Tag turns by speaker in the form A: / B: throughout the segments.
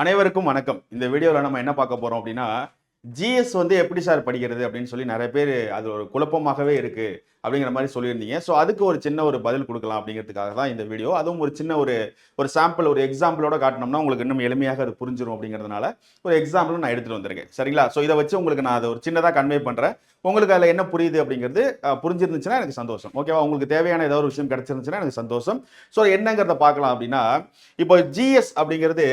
A: அனைவருக்கும் வணக்கம். இந்த வீடியோவில் நம்ம என்ன பார்க்க போகிறோம் அப்படின்னா ஜிஎஸ் வந்து எப்படி சார் படிக்கிறது அப்படின்னு சொல்லி நிறைய பேர் அது ஒரு குழப்பமாகவே இருக்குது அப்படிங்கிற மாதிரி சொல்லியிருந்தீங்க. ஸோ அதுக்கு ஒரு சின்ன ஒரு பதில் கொடுக்கலாம் அப்படிங்கிறதுக்காக தான் இந்த வீடியோ. அதுவும் ஒரு சின்ன ஒரு ஒரு சாம்பிள் ஒரு எக்ஸாம்பிளோட காட்டினோம்னா உங்களுக்கு இன்னும் எளிமையாக அது புரிஞ்சிடும் அப்படிங்கிறதுனால ஒரு எக்ஸாம்பிளும் நான் எடுத்துட்டு வந்திருக்கேன். சரிங்களா? ஸோ இதை வச்சு உங்களுக்கு நான் அதை ஒரு சின்னதாக கன்வே பண்ணுறேன் உங்களுக்கு அதில் என்ன புரியுது அப்படிங்கிறது புரிஞ்சிருந்துச்சுன்னா எனக்கு சந்தோஷம். ஓகேவா உங்களுக்கு தேவையான ஏதோ ஒரு விஷயம் கிடச்சிருந்துச்சுன்னா எனக்கு சந்தோஷம். ஸோ என்னங்கிறத பார்க்கலாம் அப்படின்னா இப்போ ஜிஎஸ் அப்படிங்கிறது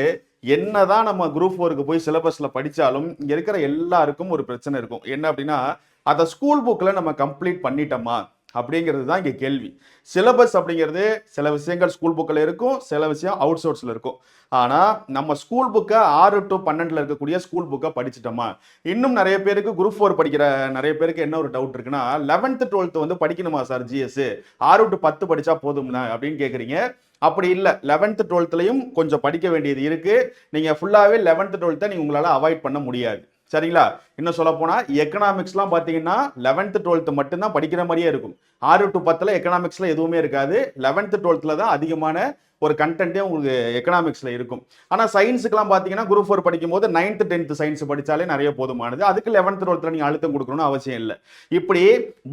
A: என்னதான் நம்ம குரூப் ஃபோருக்கு போய் சிலபஸ்ல படிச்சாலும் இங்க இருக்கிற எல்லாருக்கும் ஒரு பிரச்சனை இருக்கும். என்ன அப்படின்னா அதை ஸ்கூல் புக்கில் நம்ம கம்ப்ளீட் பண்ணிட்டோமா? அப்படிங்கிறது தான் இங்கே கேள்வி. சிலபஸ் அப்படிங்கிறது சில விஷயங்கள் ஸ்கூல் புக்கில் இருக்கும் சில விஷயம் அவுட் சோர்ஸில் இருக்கும். ஆனால் நம்ம ஸ்கூல் புக்கை ஆறு டு பன்னெண்டில் இருக்கக்கூடிய ஸ்கூல் புக்கை படிச்சிட்டோமா? இன்னும் நிறைய பேருக்கு குரூப் ஃபோர் படிக்கிற நிறைய பேருக்கு என்ன ஒரு டவுட் இருக்குன்னா லெவன்த்து டுவெல்த்து வந்து படிக்கணுமா சார் ஜிஎஸ் ஆறு டு பத்து படித்தா போதும்னா அப்படின்னு கேட்குறீங்க அப்படி இல்லை. லெவன்த்து டுவெல்த்லையும் கொஞ்சம் படிக்க வேண்டியது இருக்குது நீங்கள் ஃபுல்லாகவே லெவன்த்து டுவெல்த்தை நீங்கள் உங்களால் அவாய்ட் பண்ண முடியாது. சரிங்களா? இன்னும் சொல்ல போனால் எக்கனாமிக்ஸ்லாம் பார்த்தீங்கன்னா லெவன்த்து டுவெல்த்து மட்டும்தான் படிக்கிற மாதிரியே இருக்கும். ஆறு டு பத்தில் எக்கனாமிக்ஸில் எதுவுமே இருக்காது. லெவன்த்து டுவெல்த்தில் தான் அதிகமான ஒரு கண்டென்ட்டே உங்களுக்கு எக்கனாமிக்ஸில் இருக்கும். ஆனால் சயின்ஸுக்குலாம் பார்த்தீங்கன்னா குரூப் ஃபோர் படிக்கும் போது நைன்த்து டென்த்து சயின்ஸ் படித்தாலே நிறைய போதுமானது. அதுக்கு லெவன்த்து டுவெல்த்தில் நீங்கள் அழுத்தம் கொடுக்கணும்னு அவசியம் இல்லை. இப்படி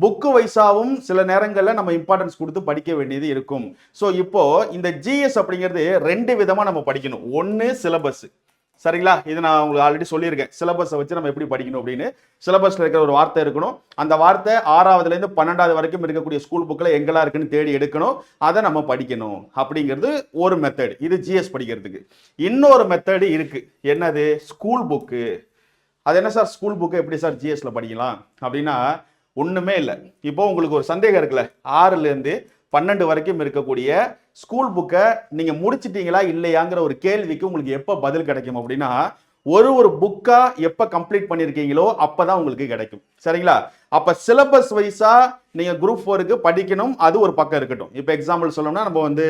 A: புக்கு வைஸாகவும் சில நேரங்களில் நம்ம இம்பார்ட்டன்ஸ் கொடுத்து படிக்க வேண்டியது இருக்கும். ஸோ இப்போ இந்த ஜிஎஸ் அப்படிங்கிறது ரெண்டு விதமாக நம்ம படிக்கணும். ஒன்று சிலபஸ் சரிங்களா? இது நான் உங்களுக்கு ஆல்ரெடி சொல்லியிருக்கேன். சிலபஸை வச்சு நம்ம எப்படி படிக்கணும் அப்படின்னு. சிலபஸில் இருக்கிற ஒரு வார்த்தை இருக்கணும். அந்த வார்த்தை ஆறாவதுலேருந்து பன்னெண்டாவது வரைக்கும் இருக்கக்கூடிய ஸ்கூல் புக்கில் எங்கெல்லாம் இருக்குன்னு தேடி எடுக்கணும். அதை நம்ம படிக்கணும். அப்படிங்கிறது ஒரு மெத்தட் இது ஜிஎஸ் படிக்கிறதுக்கு. இன்னொரு மெத்தடு இருக்குது என்னது? ஸ்கூல் புக்கு அது என்ன சார் ஸ்கூல் புக்கு எப்படி சார் ஜிஎஸ்ல படிக்கலாம்? அப்படின்னா ஒன்றுமே இல்லை. இப்போ உங்களுக்கு ஒரு சந்தேகம் இருக்குல்ல? ஆறுலேருந்து பன்னெண்டு வரைக்கும் இருக்கக்கூடிய ஸ்கூல் புக்கை நீங்கள் முடிச்சிட்டீங்களா இல்லையாங்கிற ஒரு கேள்விக்கு உங்களுக்கு எப்போ பதில் கிடைக்கும் அப்படின்னா ஒரு ஒரு புக்காக எப்போ கம்ப்ளீட் பண்ணியிருக்கீங்களோ அப்போ தான் உங்களுக்கு கிடைக்கும். சரிங்களா? அப்போ சிலபஸ் வைஸாக நீங்கள் குரூப் ஃபோருக்கு படிக்கணும் அது ஒரு பக்கம் இருக்கட்டும். இப்போ எக்ஸாம்பிள் சொல்லணும்னா நம்ம வந்து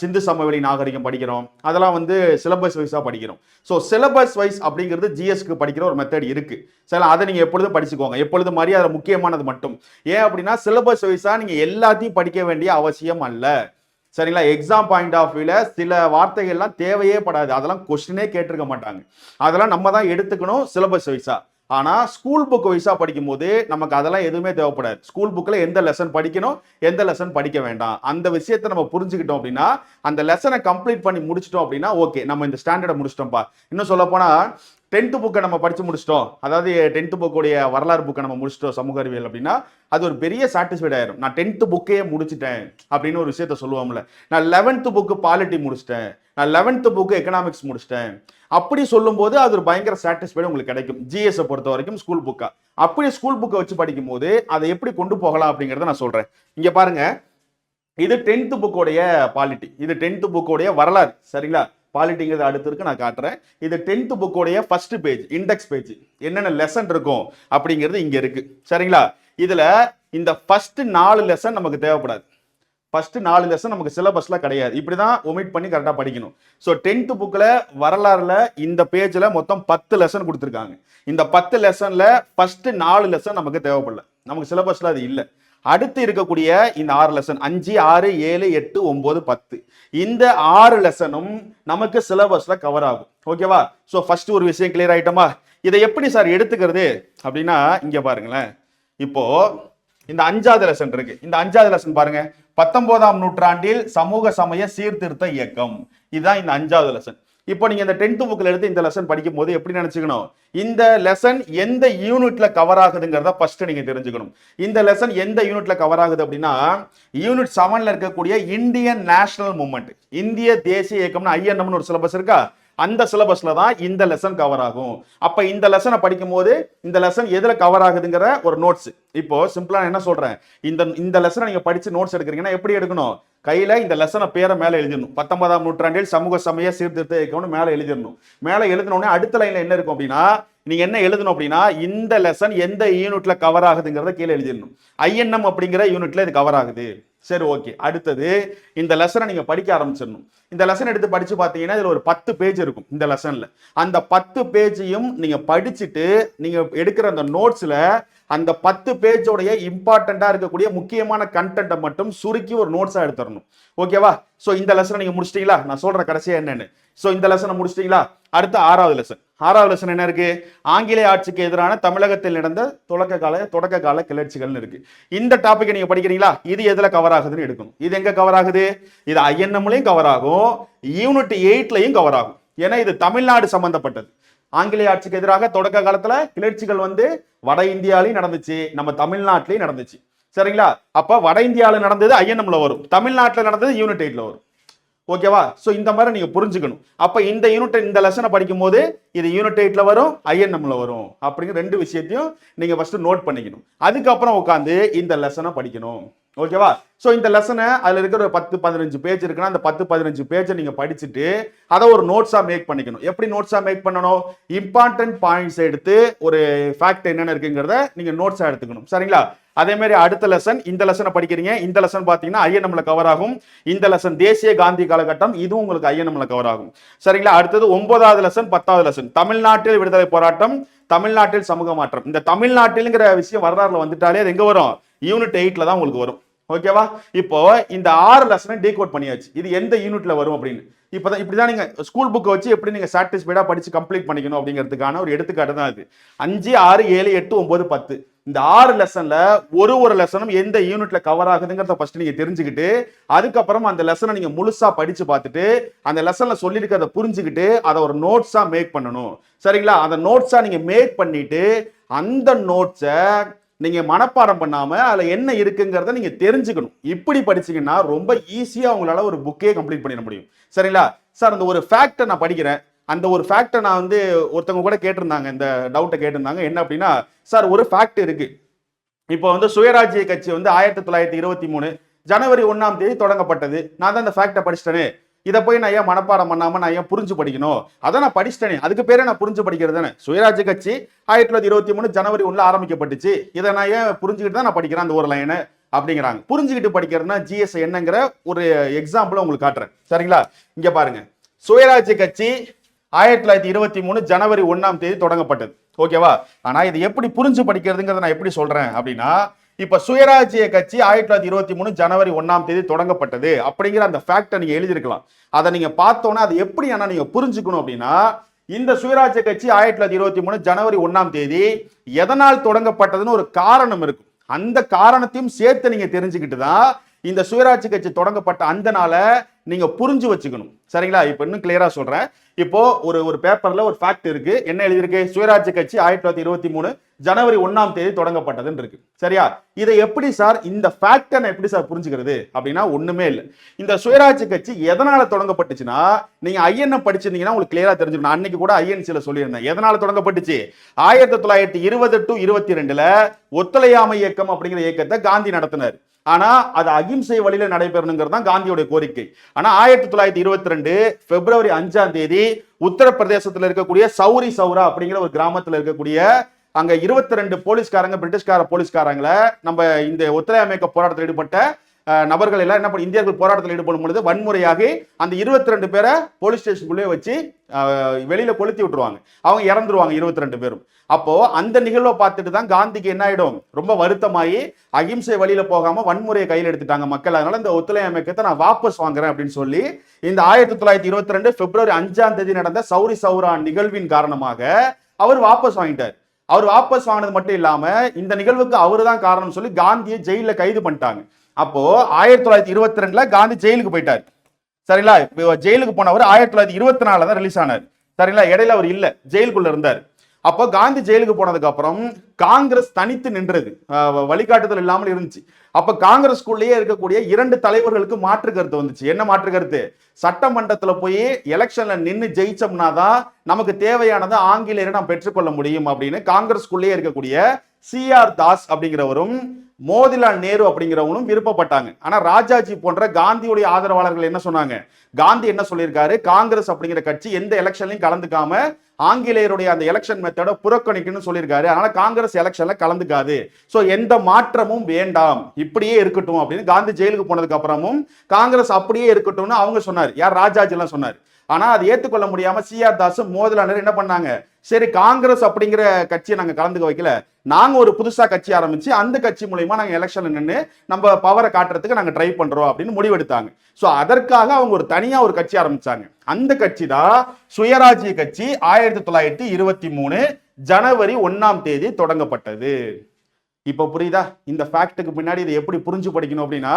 A: சிந்து சமவெளி நாகரிகம் படிக்கிறோம். அதெல்லாம் வந்து சிலபஸ் வைஸாக படிக்கிறோம். ஸோ சிலபஸ் வைஸ் அப்படிங்கிறது ஜிஎஸ்க்கு படிக்கிற ஒரு மெத்தட் இருக்குது சரி அதை நீங்கள் எப்பொழுதும் படிச்சுக்கோங்க. எப்பொழுது மாதிரி அது முக்கியமானது மட்டும். ஏன் அப்படின்னா சிலபஸ் வைஸாக நீங்கள் எல்லாத்தையும் படிக்க வேண்டிய அவசியம் அல்ல. சரிங்களா? எக்ஸாம் பாயிண்ட் ஆஃப் வியூவில் சில வார்த்தைகள்லாம் தேவையே படாது. அதெல்லாம் கொஸ்டினே கேட்டிருக்க மாட்டாங்க. அதெல்லாம் நம்ம தான் எடுத்துக்கணும் சிலபஸ் வைஸாக ஆனால் ஸ்கூல் புக் வைஸாக படிக்கும்போது நமக்கு அதெல்லாம் எதுவுமே தேவைப்படாது. ஸ்கூல் புக்கில் எந்த லெசன் படிக்கணும் எந்த லெசன் படிக்க வேண்டாம். அந்த விஷயத்தை நம்ம புரிஞ்சுக்கிட்டோம் அப்படின்னா அந்த லெசனை கம்ப்ளீட் பண்ணி முடிச்சிட்டோம் அப்படின்னா ஓகே நம்ம இந்த ஸ்டாண்டர்டை முடிச்சிட்டோம்ப்பா இன்னும் சொல்லப்போனால் டென்த்து புக்கை நம்ம படித்து முடிச்சிட்டோம். அதாவது டென்த்து புக்கோடைய வரலாறு புக்கை நம்ம முடிச்சிட்டோம் சமூக அறிவியல் அப்படின்னா அது ஒரு பெரிய சாட்டிஸ்ஃபைட் ஆயிரும். நான் டென்த்து புக்கையே முடிச்சிட்டேன் அப்படின்னு ஒரு விஷயத்த சொல்லுவோம்ல. நான் லெவன்த்து புக்கு பாலிட்டி முடிச்சிட்டேன். நான் லெவன்த்து புக்கு எக்கனாமிக்ஸ் முடிச்சிட்டேன். அப்படி சொல்லும்போது அது ஒரு பயங்கர சாட்டிஸ்ஃபைடு உங்களுக்கு கிடைக்கும். ஜிஎஸ் பொறுத்த வரைக்கும் ஸ்கூல் புக்கா அப்படி ஸ்கூல் புக்கை வச்சு படிக்கும்போது அதை எப்படி கொண்டு போகலாம் அப்படிங்கிறத நான் சொல்கிறேன் இங்கே பாருங்க. இது டென்த்து புக்கோடைய பாலிட்டி இது டென்த்து புக்கோடைய வரலாறு. சரிங்களா? பாலிட்டிங்கிறது அடுத்து இருக்கு நான் காட்டுறேன். இது டென்த் புக்கோடைய ஃபர்ஸ்ட் பேஜ் இண்டெக்ஸ் பேஜ் என்னென்ன லெசன் இருக்கும் அப்படிங்கிறது இங்கே இருக்கு. சரிங்களா? இதில் இந்த ஃபர்ஸ்ட் நாலு லெசன் நமக்கு தேவைப்படாது. ஃபர்ஸ்ட் நாலு லெசன் நமக்கு சிலபஸ்ல கிடையாது. இப்படி தான் ஒமிட் பண்ணி கரெக்டாக படிக்கணும். ஸோ டென்த் புக்கில் வரலாறுல இந்த பேஜில் மொத்தம் பத்து லெசன் கொடுத்துருக்காங்க. இந்த பத்து லெசனில் ஃபர்ஸ்ட் நாலு லெசன் நமக்கு தேவைப்படல. நமக்கு சிலபஸ்ல அது இல்லை. அடுத்து இருக்கக்கூடிய இந்த ஆறு லெசன் அஞ்சு ஆறு ஏழு எட்டு ஒன்பது பத்து. இந்த ஆறு லெசனும் நமக்கு சிலபஸ்ல கவர் ஆகும். ஓகேவா ஸோ ஃபர்ஸ்ட் ஒரு விஷயம் கிளியர் ஆயிட்டோமா? இதை எப்படி சார் எடுத்துக்கிறது? அப்படின்னா இங்க பாருங்களேன். இப்போ இந்த அஞ்சாவது லெசன் இருக்கு. இந்த அஞ்சாவது லெசன் பாருங்க. பத்தொன்பதாம் நூற்றாண்டில் சமூக சமய சீர்திருத்த இயக்கம். இதுதான் இந்த அஞ்சாவது லெசன் இப்போ நீங்கள் இந்த டென்த்து புக்கில் எடுத்து இந்த லெசன் படிக்கும் போது எப்படி நினச்சிக்கணும்? இந்த லெசன் எந்த யூனிட்ல கவர் ஆகுதுங்கிறத ஃபர்ஸ்ட் நீங்க தெரிஞ்சுக்கணும். இந்த லெசன் எந்த யூனிட்ல கவர் ஆகுது அப்படின்னா யூனிட் செவன்ல இருக்கக்கூடிய இந்தியன் நேஷனல் மூமெண்ட் இந்திய தேசிய இயக்கம்னு ஐஎன்எம்னு ஒரு சிலபஸ் இருக்கா? அந்த சிலபஸ்ல தான் இந்த லெசன் கவர் ஆகும். அப்ப இந்த லெசனை படிக்கும் போது இந்த லெசன் எதுல கவர் ஆகுதுங்கிற ஒரு நோட்ஸ் இப்போ சிம்பிளா நான் என்ன சொல்றேன்? இந்த இந்த லெசனை நீங்க படிச்சு நோட்ஸ் எடுக்கிறீங்கன்னா எப்படி எடுக்கணும்? கையில இந்த லெசனை பேரை மேல எழுதிடணும். பத்தொன்பதாம் நூற்றாண்டில் சமூக சமய சீர்திருத்த இயக்கம்னு மேல எழுதிடணும். மேல எழுதினோடனே அடுத்த லைன்ல என்ன இருக்கும் அப்படின்னா நீங்க என்ன எழுதணும் அப்படின்னா இந்த லெசன் எந்த யூனிட்ல கவர் ஆகுதுங்கிறத கீழே எழுதிடணும். ஐஎன்எம் அப்படிங்கிற யூனிட்ல இது கவர் ஆகுது. சரி ஓகே அடுத்தது இந்த லெசனை நீங்கள் படிக்க ஆரம்பிச்சிடணும். இந்த லெசன் எடுத்து படித்து பார்த்தீங்கன்னா இதில் ஒரு பத்து பேஜ் இருக்கும் இந்த லெசனில் அந்த பத்து பேஜையும் நீங்கள் படிச்சுட்டு நீங்கள் எடுக்கிற அந்த நோட்ஸில் அந்த பத்து பேஜோடைய இம்பார்ட்டண்ட்டாக இருக்கக்கூடிய முக்கியமான கண்டென்ட்டை மட்டும் சுருக்கி ஒரு நோட்ஸாக எடுத்துடணும். ஓகேவா ஸோ இந்த லெசனை நீங்கள் முடிச்சிட்டீங்களா? நான் சொல்கிற கடைசியாக என்னென்னு. ஸோ இந்த லெசனை முடிச்சிட்டீங்களா? அடுத்த ஆறாவது லெசன் ஆறாவது லெசன் என்ன இருக்கு? ஆங்கிலேய ஆட்சிக்கு எதிரான தமிழகத்தில் நடந்த தொடக்க கால தொடக்க கால கிளர்ச்சிகள்னு இருக்கு. இந்த டாபிக் நீங்க படிக்கிறீங்களா? இது எதுல கவர் ஆகுதுன்னு எடுக்கணும். இது எங்க கவர் ஆகுது? இது ஐஎன்எம்லையும் கவர் ஆகும். யூனிட் எயிட்லையும் கவர் ஆகும். ஏன்னா இது தமிழ்நாடு சம்பந்தப்பட்டது. ஆங்கிலேய ஆட்சிக்கு எதிராக தொடக்க காலத்துல கிளர்ச்சிகள் வந்து வட இந்தியாலையும் நடந்துச்சு நம்ம தமிழ்நாட்டிலையும் நடந்துச்சு. சரிங்களா? அப்ப வட இந்தியாவில் நடந்தது ஐஎன்எம்ல வரும். தமிழ்நாட்டில் நடந்தது யூனிட் எயிட்ல வரும். ஓகேவா? ஸோ இந்த மாதிரி நீங்கள் புரிஞ்சுக்கணும். அப்போ இந்த யூனிட் இந்த லெசனை படிக்கும் போது இது யூனிட் எயிட்ல வரும் ஐஎன்எம்ல வரும். அப்படிங்கிற ரெண்டு விஷயத்தையும் நீங்கள் ஃபஸ்ட்டு நோட் பண்ணிக்கணும். அதுக்கப்புறம் உட்காந்து இந்த லெசனை படிக்கணும். ஓகேவா ஸோ இந்த லெசனை அதில் இருக்கிற ஒரு பத்து பதினஞ்சு பேஜ் இருக்குன்னா அந்த பத்து பதினஞ்சு பேஜை நீங்கள் படிச்சுட்டு அதை ஒரு நோட்ஸாக மேக் பண்ணிக்கணும். எப்படி நோட்ஸாக மேக் பண்ணணும்? இம்பார்ட்டன்ட் பாயிண்ட்ஸ் எடுத்து ஒரு ஃபேக்ட் என்னென்ன இருக்குங்கிறத நீங்கள் நோட்ஸாக எடுத்துக்கணும். சரிங்களா? அதேமாரி அடுத்த லெசன் இந்த லெசனை படிக்கிறீங்க. இந்த லெசன் பார்த்தீங்கன்னா ஐஎன்எம்ல கவர் ஆகும். இந்த லெசன் தேசிய காந்தி காலகட்டம் இதுவும் உங்களுக்கு ஐஎன்எம்ல கவர் ஆகும். சரிங்களா? அடுத்தது ஒன்பதாவது லெசன் பத்தாவது லெசன் தமிழ்நாட்டில் விடுதலை போராட்டம் தமிழ்நாட்டில் சமூக மாற்றம். இந்த தமிழ்நாட்டில்ங்கிற விஷயம் வரலாறுல வந்துட்டாலே அது எங்க வரும்? யூனிட் எயிட்ல தான் உங்களுக்கு வரும். ஓகேவா? இப்போ இந்த ஆறு லெசனை டீகோட் பண்ணியாச்சு. இது எந்த யூனிட்ல வரும் அப்படின்னு. இப்போதான் இப்படிதான் நீங்க ஸ்கூல் புக்கை வச்சு எப்படி நீங்க சாட்டிஸ்ஃபைடா படிச்சு கம்ப்ளீட் பண்ணிக்கணும் அப்படிங்கிறதுக்கான ஒரு எடுத்துக்காட்டு தான் இது. அஞ்சு ஆறு ஏழு எட்டு ஒன்பது பத்து. இந்த ஆறு லெசன்ல ஒரு ஒரு லெசனும் எந்த யூனிட்ல கவர் ஆகுதுங்கிறத ஃபர்ஸ்ட் நீங்க தெரிஞ்சுக்கிட்டு அதுக்கப்புறம் அந்த லெசனை நீங்க முழுசா படிச்சு பார்த்துட்டு அந்த லெசன்ல சொல்லியிருக்கிறத புரிஞ்சுக்கிட்டு அதை ஒரு நோட்ஸா மேக் பண்ணணும். சரிங்களா? அந்த நோட்ஸா நீங்க மேக் பண்ணிட்டு அந்த நோட்ஸை நீங்க மனப்பாடம் பண்ணாம அதுல என்ன இருக்குங்கிறத நீங்க தெரிஞ்சுக்கணும். இப்படி படிச்சீங்கன்னா ரொம்ப ஈஸியா உங்களால ஒரு புக்கே கம்ப்ளீட் பண்ணிட முடியும். சரிங்களா? சார் அந்த ஒரு ஃபேக்டை நான் படிக்கிறேன். அந்த ஒரு ஃபேக்டை நான் வந்து ஒருத்தவங்க கூட கேட்டிருந்தாங்க. இந்த டவுட்டை கேட்டிருந்தாங்க. என்ன அப்படின்னா சார் ஒரு ஃபேக்ட் இருக்கு. இப்போ வந்து சுயராஜ்ய கட்சி வந்து ஆயிரத்தி தொள்ளாயிரத்தி இருபத்தி மூணு ஜனவரி ஒன்றாம் தேதி தொடங்கப்பட்டது. நான் தான் அந்த ஃபேக்டை படிச்சிட்டேனே. இதை போய் நான் ஏன் மனப்பாடம் பண்ணாமல் நான் ஏன் புரிஞ்சு படிக்கணும்? அதை நான் படிச்சிட்டேனே. அதுக்கு பேரே நான் புரிஞ்சு படிக்கிறது தானே? சுயராஜ்ய கட்சி ஆயிரத்தி தொள்ளாயிரத்தி இருபத்தி மூணு ஜனவரி ஒண்ணுல ஆரம்பிக்கப்பட்டுச்சு. இதை நான் ஏன் புரிஞ்சுக்கிட்டு தான் நான் படிக்கிறேன் அந்த ஒரு லைனை அப்படிங்கிறாங்க. புரிஞ்சுக்கிட்டு படிக்கிறதுனா ஜிஎஸ் என்னங்கிற ஒரு எக்ஸாம்பிள் உங்களுக்கு காட்டுறேன். சரிங்களா? இங்க பாருங்க. சுயராஜ்ய கட்சி ஆயிரத்தி தொள்ளாயிரத்தி இருபத்தி மூணு ஜனவரி ஒன்றாம் தேதி தொடங்கப்பட்டது. ஓகேவா? ஆனா இது எப்படி புரிஞ்சு படிக்கிறதுங்கிறத நான் எப்படி சொல்றேன் அப்படின்னா இப்ப சுயராஜ்ய கட்சி ஆயிரத்தி தொள்ளாயிரத்தி இருபத்தி மூணு ஜனவரி ஒன்றாம் தேதி தொடங்கப்பட்டது அப்படிங்கிற அந்த ஃபேக்டை நீங்க எழுதியிருக்கலாம். அதை நீங்க பார்த்தோன்னா அது எப்படி ஆனா நீங்க புரிஞ்சுக்கணும் அப்படின்னா இந்த சுயராஜ்ய கட்சி ஆயிரத்தி தொள்ளாயிரத்தி இருபத்தி மூணு ஜனவரி ஒன்றாம் தேதி எதனால் தொடங்கப்பட்டதுன்னு ஒரு காரணம் இருக்கும். அந்த காரணத்தையும் சேர்த்து நீங்க தெரிஞ்சுக்கிட்டு தான் இந்த சுயராட்சி கட்சி தொடங்கப்பட்ட அந்த நாளை நீங்க புரிஞ்சு வச்சுக்கணும். சரிங்களா? இப்போ இன்னும் கிளியரா சொல்றேன். இப்போ ஒரு ஒரு பேப்பர்ல ஒரு ஃபேக்ட் இருக்கு. என்ன எழுதியிருக்கு? சுயராட்சி கட்சி ஆயிரத்தி தொள்ளாயிரத்தி இருபத்தி மூணு ஜனவரி ஒன்றாம் தேதி தொடங்கப்பட்டதுன்னு இருக்கு. சரியா? இதை எப்படி சார் இந்த ஃபேக்டை நான் எப்படி சார் புரிஞ்சுக்கிறது? அப்படின்னா ஒண்ணுமே இல்லை. இந்த சுயராட்சி கட்சி எதனால தொடங்கப்பட்டுச்சுன்னா நீங்க ஐஎன்எம் படிச்சிருந்தீங்கன்னா உங்களுக்கு கிளியரா தெரிஞ்சிடும். நான் அன்னைக்கு கூட ஐஎன்சியில் சொல்லியிருந்தேன். எதனால தொடங்கப்பட்டுச்சு? ஆயிரத்தி தொள்ளாயிரத்தி இருபது டு இருபத்தி ரெண்டுல ஒத்துழையாமை இயக்கம் அப்படிங்கிற இயக்கத்தை காந்தி நடத்தினார். ஆனால் அது அகிம்சை வழியில் நடைபெறணுங்கிறது தான் காந்தியோட கோரிக்கை. ஆனால் ஆயிரத்தி தொள்ளாயிரத்தி இருபத்தி ரெண்டு பிப்ரவரி அஞ்சாம் தேதி உத்தரப்பிரதேசத்தில் இருக்கக்கூடிய சௌரி சௌரா அப்படிங்கிற ஒரு கிராமத்தில் இருக்கக்கூடிய அங்கே இருபத்தி ரெண்டு போலீஸ்காரங்க பிரிட்டிஷ்கார போலீஸ்காரங்களை நம்ம இந்த ஒத்துழையாமைக்க போராட்டத்தில் ஈடுபட்ட நபர்கள் எல்லாம் என்ன பண்ண இந்தியர்கள் போராட்டத்தில் ஈடுபடும் பொழுது வன்முறையாக அந்த இருபத்தி ரெண்டு பேரை போலீஸ் ஸ்டேஷனுக்குள்ளே வச்சு வெளியில் கொளுத்தி விட்டுருவாங்க. அவங்க இறந்துருவாங்க இருபத்தி ரெண்டு பேரும். அப்போது அந்த நிகழ்வை பார்த்துட்டு தான் காந்திக்கு என்ன ஆகிடும் ரொம்ப வருத்தமாகி அகிம்சை வழியில் போகாமல் வன்முறையை கையில் எடுத்துட்டாங்க மக்கள். அதனால் இந்த ஒத்துழை அமைக்கத்தை நான் வாபஸ் வாங்குறேன் அப்படின்னு சொல்லி இந்த ஆயிரத்தி தொள்ளாயிரத்தி இருபத்தி ரெண்டு பிப்ரவரி அஞ்சாம் தேதி நடந்த சௌரி சௌரா நிகழ்வின் காரணமாக அவர் வாபஸ் வாங்கிட்டார். அவர் வாபஸ் வாங்கினது மட்டும் இல்லாமல் இந்த நிகழ்வுக்கு அவர் தான் காரணம் சொல்லி காந்தியை ஜெயிலில் கைது பண்ணிட்டாங்க. அப்போ ஆயிரத்தி தொள்ளாயிரத்தி இருபத்தி ரெண்டுல காந்தி ஜெயிலுக்கு போயிட்டார். சரிங்களா? இப்போ ஜெயிலுக்கு போனவர் ஆயிரத்தி தொள்ளாயிரத்தி இருபத்தி நாலுல தான் ரிலீஸ் ஆனார். சரிங்களா? இடையில அவர் இல்ல. ஜெயிலுக்குள்ள இருந்தார். அப்போ காந்தி ஜெயிலுக்கு போனதுக்கு அப்புறம் காங்கிரஸ் தனித்து நின்றது. வழிகாட்டுதல் இல்லாமல் இருந்துச்சு. அப்ப காங்கிரஸ்குள்ளேயே இருக்கக்கூடிய இரண்டு தலைவர்களுக்கு மாற்று கருத்து வந்துச்சு. என்ன மாற்று கருத்து? சட்டமன்றத்துல போய் எலெக்ஷன்ல நின்று ஜெயிச்சோம்னா தான் நமக்கு தேவையானதை ஆங்கிலேயரை நாம் பெற்றுக்கொள்ள முடியும் அப்படின்னு காங்கிரஸ்குள்ளேயே இருக்கக்கூடிய சிஆர் தாஸ் அப்படிங்கிறவரும் மோதிலால் நேரு அப்படிங்கிறவங்களும் விருப்பப்பட்டாங்க. ஆனா ராஜாஜி போன்ற காந்தியுடைய ஆதரவாளர்கள் என்ன சொன்னாங்க? காந்தி என்ன சொல்லியிருக்காரு? காங்கிரஸ் அப்படிங்கிற கட்சி எந்த எலெக்ஷன்லையும் கலந்துக்காம ஆங்கிலேயருடைய அந்த எலெக்ஷன் மெத்தட புறக்கணிக்கணும்னு சொல்லியிருக்காரு. அதனால காங்கிரஸ் எலெக்ஷன்ல கலந்துக்காது. சோ எந்த மாற்றமும் வேண்டாம். இப்படியே இருக்கட்டும் அப்படின்னு காந்தி ஜெயிலுக்கு போனதுக்கு அப்புறமும் காங்கிரஸ் அப்படியே இருக்கட்டும்னு அவங்க சொன்னார். யார்? ராஜாஜி எல்லாம் சொன்னார். ஆனா அதை ஏத்துக்கொள்ள முடியாம சிஆர் தாஸ் மோதலாளர் என்ன பண்ணாங்க? சரி காங்கிரஸ் அப்படிங்கிற கட்சியை நாங்கள் கலந்துக்க வைக்கல. நாங்கள் ஒரு புதுசாக கட்சி ஆரம்பிச்சு அந்த கட்சி மூலயமா நாங்கள் எலெக்ஷனில் நின்று நம்ம பவரை காட்டுறதுக்கு நாங்கள் ட்ரை பண்ணுறோம் அப்படின்னு முடிவெடுத்தாங்க. ஸோ அதற்காக அவங்க ஒரு தனியாக ஒரு கட்சி ஆரம்பிச்சாங்க. அந்த கட்சி தான் சுயராஜ்ய கட்சி ஆயிரத்தி தொள்ளாயிரத்தி இருபத்தி மூணு ஜனவரி ஒன்றாம் தேதி தொடங்கப்பட்டது. இப்போ புரியுதா? இந்த ஃபேக்ட்டுக்கு பின்னாடி இதை எப்படி புரிஞ்சு படிக்கணும் அப்படின்னா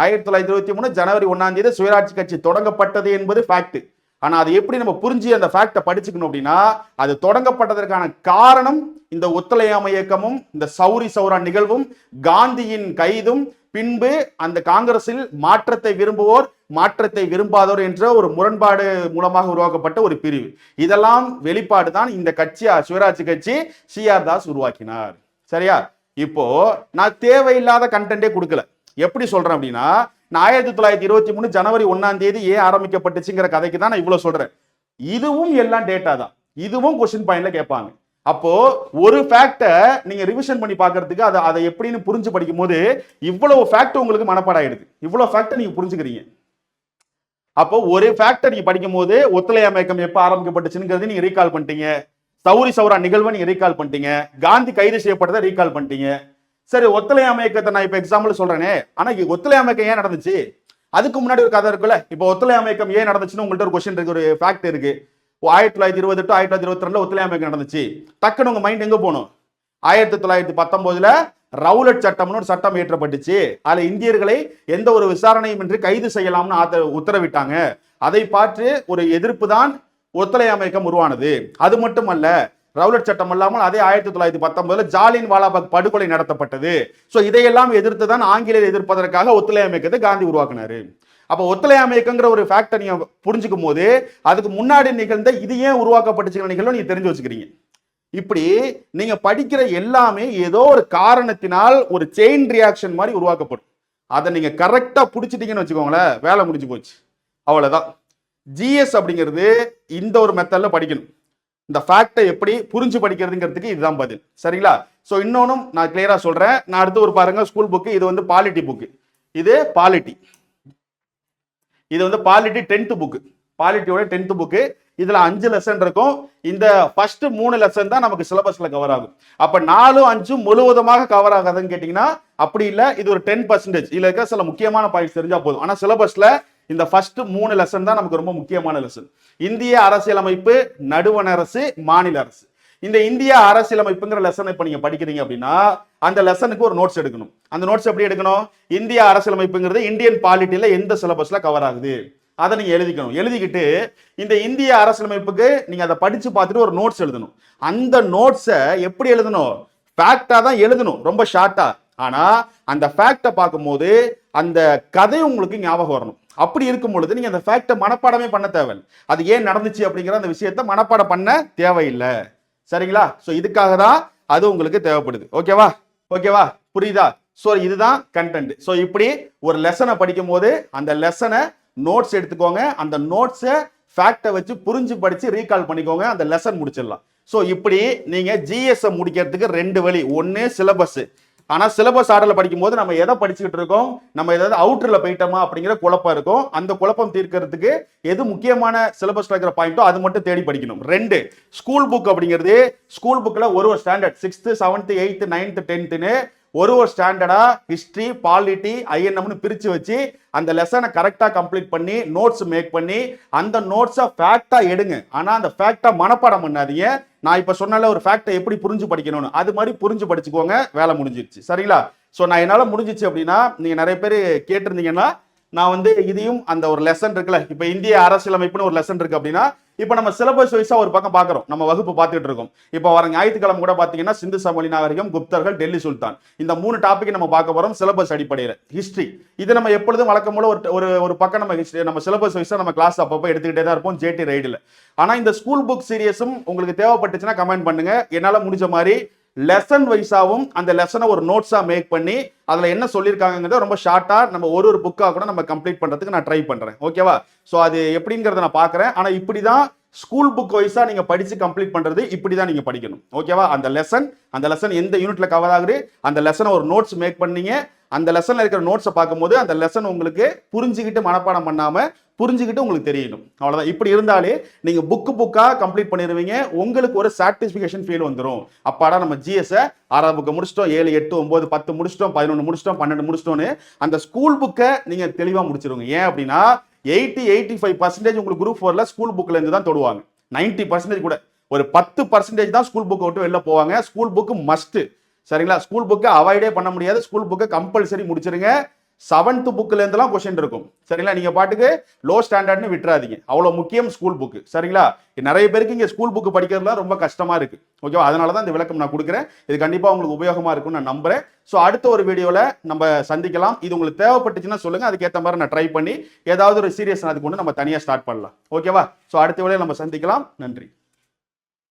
A: ஆயிரத்தி தொள்ளாயிரத்தி இருபத்தி மூணு ஜனவரி ஒன்றாம் தேதி சுயராட்சி கட்சி தொடங்கப்பட்டது என்பது ஃபேக்ட் ஆனால் அது எப்படி நம்ம புரிஞ்சு அந்த ஃபேக்டை படிச்சுக்கணும் அப்படின்னா அது தொடங்கப்பட்டதற்கான காரணம் இந்த ஒத்துழையாமை இயக்கமும் இந்த சௌரி சௌரா நிகழ்வும் காந்தியின் கைதும் பின்பு அந்த காங்கிரஸில் மாற்றத்தை விரும்புவோர் மாற்றத்தை விரும்பாதோர் என்ற ஒரு முரண்பாடு மூலமாக உருவாக்கப்பட்ட ஒரு பிரிவு. இதெல்லாம் வெளிப்பாடு தான் இந்த கட்சி சிவராஜ் கட்சி சிஆர் தாஸ் உருவாக்கினார். சரியா? இப்போ நான் தேவையில்லாத கண்டென்ட்டே கொடுக்கல. எப்படி சொல்றேன் அப்படின்னா நான் ஆயிரத்தி தொள்ளாயிரத்தி இருபத்தி மூணு ஜனவரி ஒன்னாம் தேதி ஏன் ஆரம்பிக்கப்பட்டுச்சுங்கிற கதைக்கு தான் நான் இவ்வளவு சொல்றேன். இதுவும் எல்லாம் டேட்டா தான். இதுவும் கொஸ்டின் பாயிண்ட்ல கேட்பாங்க. அப்போ ஒரு ஃபேக்டை நீங்க ரிவிஷன் பண்ணி பாக்குறதுக்கு அதை அதை எப்படின்னு புரிஞ்சு படிக்கும் போது இவ்வளவு ஃபேக்ட் உங்களுக்கு மனப்பாடாயிடுது. இவ்வளவு ஃபேக்டை நீங்க புரிஞ்சுக்கிறீங்க. அப்போ ஒரு ஃபேக்டர் நீங்க படிக்கும் போது ஒத்துழையாமை இயக்கம் எப்ப ஆரம்பிக்கப்பட்டுச்சுங்கிறது நீங்க ரீகால் பண்ணிட்டீங்க. சௌரி சௌரா நிகழ்வை நீங்க ரீகால் பண்ணிட்டீங்க. காந்தி கைது செய்யப்பட்டதை ரீகால் பண்ணிட்டீங்க. சரி ஒத்துழை அமைக்கத்தை நான் இப்ப எக்ஸாம்பிள் சொல்றேனே. ஆனா இங்க ஒத்துழையாமை ஏன் நடந்துச்சு? அதுக்கு முன்னாடி ஒரு கதை இருக்குல்ல? இப்போ ஒத்துழையாமை அமைக்கம் ஏன் நடந்துச்சுன்னு உங்கள்ட்ட ஒரு கொஸ்டின் இருக்கு ஒரு ஃபேக்ட் இருக்கு. ஆயிரத்தி தொள்ளாயிரத்தி இருபது டு ஆயிரத்தி தொள்ளாயிரத்தி இருபத்தி ரெண்டுல ஒத்துழையாமை நடந்துச்சு. டக்குன்னு உங்க மைண்ட் எங்க போகணும்? ஆயிரத்தி தொள்ளாயிரத்தி பத்தொன்பதுல ரவுலட் சட்டம்னு ஒரு சட்டம் இயற்றப்பட்டுச்சு. அதுல இந்தியர்களை எந்த ஒரு விசாரணையும் இன்றி கைது செய்யலாம்னு ஆத்த- உத்தரவிட்டாங்க. அதை பார்த்து ஒரு எதிர்ப்பு தான் ஒத்துழை அமைக்கம் உருவானது. அது மட்டுமல்ல ரவுலட் சட்டம் இல்லாமல் அதே ஆயிரத்தி தொள்ளாயிரத்தி பத்தொன்பதுல ஜாலின் வாலாபாக் படுகொலை நடத்தப்பட்டது. ஸோ இதையெல்லாம் எதிர்த்து தான் ஆங்கிலேயர் எதிர்ப்பதற்காக ஒத்துழையாமை காந்தி உருவாக்குனாரு. அப்போ ஒத்துழையாமை இயக்கங்கிற ஒரு ஃபேக்டர் நீங்க புரிஞ்சுக்கும் போது அதுக்கு முன்னாடி நிகழ்ந்த இது ஏன் உருவாக்கப்பட்டுச்சுங்கிற நிகழ்வு நீங்க தெரிஞ்சு வச்சுக்கிறீங்க. இப்படி நீங்க படிக்கிற எல்லாமே ஏதோ ஒரு காரணத்தினால் ஒரு செயின் ரியாக்ஷன் மாதிரி உருவாக்கப்படும். அதை நீங்க கரெக்டா பிடிச்சிட்டீங்கன்னு வச்சுக்கோங்களேன் வேலை முடிஞ்சு போச்சு. அவ்வளவுதான். ஜிஎஸ் அப்படிங்கிறது இந்த ஒரு மெத்தட்ல படிக்கணும். இந்த ஃபேக்டை எப்படி புரிஞ்சு படிக்கிறதுங்கிறதுக்கு இதுதான் பதில். சரிங்களா? ஸோ இன்னொன்றும் நான் கிளியராக சொல்கிறேன் நான் அடுத்து ஒரு பாருங்க ஸ்கூல் புக்கு இது வந்து பாலிட்டி புக்கு இது பாலிட்டி இது வந்து பாலிட்டி டென்த் புக்கு பாலிட்டியோட டென்த் புக்கு இதுல அஞ்சு லெசன் இருக்கும். இந்த ஃபர்ஸ்ட் மூணு லெசன் தான் நமக்கு சிலபஸ்ல கவர் ஆகும். அப்ப நாலும் அஞ்சும் முழுவதுமாக கவர் ஆகாதுன்னு கேட்டீங்கன்னா அப்படி இல்லை. இது ஒரு டென் பர்சன்டேஜ் இதுல இருக்க சில முக்கியமான பாயிண்ட்ஸ் தெரிஞ்சா போதும். ஆனா சிலபஸ்ல இந்த ஃபர்ஸ்ட் மூணு லெசன் தான் நமக்கு ரொம்ப முக்கியமான லெசன் இந்திய அரசியலமைப்பு நடுவண் அரசு மாநில அரசு. இந்த இந்திய அரசியலமைப்புங்கிற லெசன் இப்ப நீங்க படிக்கிறீங்க அப்படின்னா அந்த லெசனுக்கு ஒரு நோட்ஸ் எடுக்கணும். அந்த நோட்ஸ் எப்படி எடுக்கணும்? இந்திய அரசியலமைப்புங்கிறது இந்தியன் பாலிட்டியில எந்த சிலபஸ்ல கவர் ஆகுது? அதை நீங்க எழுதிக்கணும். எழுதிக்கிட்டு இந்த இந்திய அரசியலமைப்புக்கு நீங்க அதை படிச்சு பார்த்துட்டு ஒரு நோட்ஸ் எழுதணும். அந்த நோட்ஸை எப்படி எழுதணும்? ஃபேக்டா தான் எழுதணும். ரொம்ப ஷார்ட்டா ஆனா அந்த ஃபேக்டை பார்க்கும்போது அந்த கதை உங்களுக்கு ஞாபகம் வரணும். அப்படி இருக்கும் பொழுது நீங்க அந்த ஃபேக்டை மனப்பாடமே பண்ண தேவையில்லை. அது ஏன் நடந்துச்சு அப்படிங்கிற அந்த விஷயத்த மனப்பாடம் பண்ண தேவையில்லை. சரிங்களா? ஸோ இதுக்காக தான் அது உங்களுக்கு தேவைப்படுது. ஓகேவா ஓகேவா புரியுதா? ஸோ இதுதான் கண்டென்ட் ஸோ இப்படி ஒரு லெசனை படிக்கும் போது அந்த லெசனை நோட்ஸ் எடுத்துக்கோங்க. அந்த நோட்ஸை ஃபேக்டை வச்சு புரிஞ்சு படித்து ரீகால் பண்ணிக்கோங்க. அந்த லெசன் முடிச்சிடலாம். ஸோ இப்படி நீங்கள் ஜிஎஸ் முடிக்கிறதுக்கு ரெண்டு வழி. ஒன்று சிலபஸ் ஆனால் சிலபஸ் ஆர்டரில் படிக்கும்போது நம்ம எதை படிச்சுக்கிட்டு இருக்கோம்? நம்ம ஏதாவது அவுட்டரில் போயிட்டோமா அப்படிங்கிற குழப்பம் இருக்கும். அந்த குழப்பம் தீர்க்கறதுக்கு எது முக்கியமான சிலபஸ்ல இருக்கிற பாயிண்டோ அது மட்டும் தேடி படிக்கணும். ரெண்டு ஸ்கூல் புக் அப்படிங்கிறது ஸ்கூல் புக்கில் ஒரு ஒரு standard sixth seventh eighth ninth டென்த்துன்னு ஒரு ஒரு ஸ்டாண்டர்டா ஹிஸ்டரி பாலிட்டி ஐஎன்எம்னு பிரிச்சு வச்சு அந்த லெசனை கரெக்டா கம்ப்ளீட் பண்ணி நோட்ஸ் மேக் பண்ணி அந்த நோட்ஸை ஃபேக்டா எடுங்க. ஆனா அந்த ஃபேக்டா மனப்பாடம் பண்ணாதீங்க. நான் இப்ப சொன்னால ஒரு ஃபேக்டை எப்படி புரிஞ்சு படிக்கணும்னு. அது மாதிரி புரிஞ்சு படிச்சுக்கோங்க வேலை முடிஞ்சிருச்சு. சரிங்களா? ஸோ நான் என்னால் முடிஞ்சிச்சு அப்படின்னா நீங்கள் நிறைய பேர் கேட்டிருந்தீங்கன்னா நான் வந்து இதையும் அந்த ஒரு லெசன் இருக்குல்ல இப்ப இந்திய அரசியலமைப்புன்னு ஒரு லெசன் இருக்கு அப்படின்னா இப்ப நம்ம சிலபஸ் வைஸா ஒரு பக்கம் பாக்குறோம் நம்ம வகுப்பு பார்த்துட்டு இருக்கோம். இப்ப வர ஞாயிற்றுக்கிழமை கூட பாத்தீங்கன்னா சிந்து சமவெளி நாகரிகம் குப்தர்கள் டெல்லி சுல்தான். இந்த மூணு டாபிக் நம்ம பார்க்க போறோம் சிலபஸ் அடிப்படையில். ஹிஸ்டரி இது நம்ம எப்பொழுதும் வழக்கம் போல ஒரு ஒரு ஒரு பக்கம் நம்ம ஹிஸ்ட்ரி நம்ம சிலபஸ் வைஸா நம்ம கிளாஸ் அப்பப்போ எடுத்துக்கிட்டே தான் இருப்போம் ஜேடி ரைடில் ஆனா இந்த ஸ்கூல் புக் சீரியஸும் உங்களுக்கு தேவைப்பட்டுச்சுன்னா கமெண்ட் பண்ணுங்க. என்னால முடிஞ்ச மாதிரி லெசன் வைஸாகவும் அந்த லெசனை ஒரு நோட்ஸாக மேக் பண்ணி அதில் என்ன சொல்லியிருக்காங்கிறத ரொம்ப ஷார்ட்டாக நம்ம ஒரு ஒரு புக்காக கூட நம்ம கம்ப்ளீட் பண்ணுறதுக்கு நான் ட்ரை பண்ணுறேன் ஓகேவா ஸோ அது எப்படிங்கிறத நான் பார்க்குறேன். ஆனால் இப்படி தான் ஸ்கூல் புக் வைஸா நீங்க படிச்சு கம்ப்ளீட் பண்றது இப்படி தான் நீங்க படிக்கணும். ஓகேவா அந்த லெசன் அந்த லெசன் எந்த யூனிட்ல கவர் ஆகுது? அந்த லெசனை ஒரு நோட்ஸ் மேக் பண்ணீங்க. அந்த லெசன்ல இருக்கிற நோட்ஸை பார்க்கும்போது அந்த லெசன் உங்களுக்கு புரிஞ்சுக்கிட்டு மனப்பாடம் பண்ணாம புரிஞ்சுக்கிட்டு உங்களுக்கு தெரியணும். அவ்வளவுதான். இப்படி இருந்தாலே நீங்க புக்கு புக்கா கம்ப்ளீட் பண்ணிடுவீங்க உங்களுக்கு ஒரு சாட்டிஸ்பிகேஷன் ஃபீல் வந்துடும் அப்பாடா நம்ம ஜிஎஸ் ஆறாவது புக்கை முடிச்சிட்டோம். ஏழு எட்டு ஒன்பது பத்து முடிச்சிட்டோம். பதினொன்று முடிச்சிட்டோம். பன்னெண்டு முடிச்சிட்டோன்னு அந்த ஸ்கூல் புக்கை நீங்க தெளிவா முடிச்சிருவீங்க. ஏன் அப்படின்னா எயிட்டி எயிட்டி ஃபைவ் பர்சன்டேஜ் உங்களுக்கு குரூப் ஃபோரில் ஸ்கூல் புக்ல இருந்து தான் தொடுவாங்க. நைன்டி பர்சன்டேஜ் கூட. ஒரு பத்து பர்சன்டேஜ் தான் ஸ்கூல் புக்கை விட்டு வெளில போவாங்க. ஸ்கூல் புக்கு மஸ்ட்டு சரிங்களா? ஸ்கூல் புக்கை அவாய்டே பண்ண முடியாது. ஸ்கூல் புக்கை கம்பல்சரி முடிச்சிருங்க. செவன்த் புக்ல கொஷின் இருக்கும். சரிங்களா? நீங்கள் பாட்டுக்கு லோ ஸ்டாண்டர்ட்னு விட்டுறாதீங்க. அவ்வளோ முக்கியம் ஸ்கூல் புக்கு சரிங்களா? நிறைய பேருக்கு இங்கே ஸ்கூல் புக் படிக்கிறதுலாம் ரொம்ப கஷ்டமாக இருக்குது ஓகேவா அதனால தான் இந்த விளக்கம் நான் கொடுக்குறேன். இது கண்டிப்பாக உங்களுக்கு உபயோகமாக இருக்கும்னு நான் நம்புறேன். ஸோ அடுத்த ஒரு வீடியோவில் நம்ம சந்திக்கலாம். இது உங்களுக்கு தேவைப்பட்டுச்சுன்னா சொல்லுங்கள் அதுக்கேற்ற மாதிரி நான் ட்ரை பண்ணி ஏதாவது ஒரு சீரியஸ் அதுக்கு கொண்டு நம்ம தனியாக ஸ்டார்ட் பண்ணலாம். ஓகேவா ஸோ அடுத்த வேலையை நம்ம சந்திக்கலாம். நன்றி.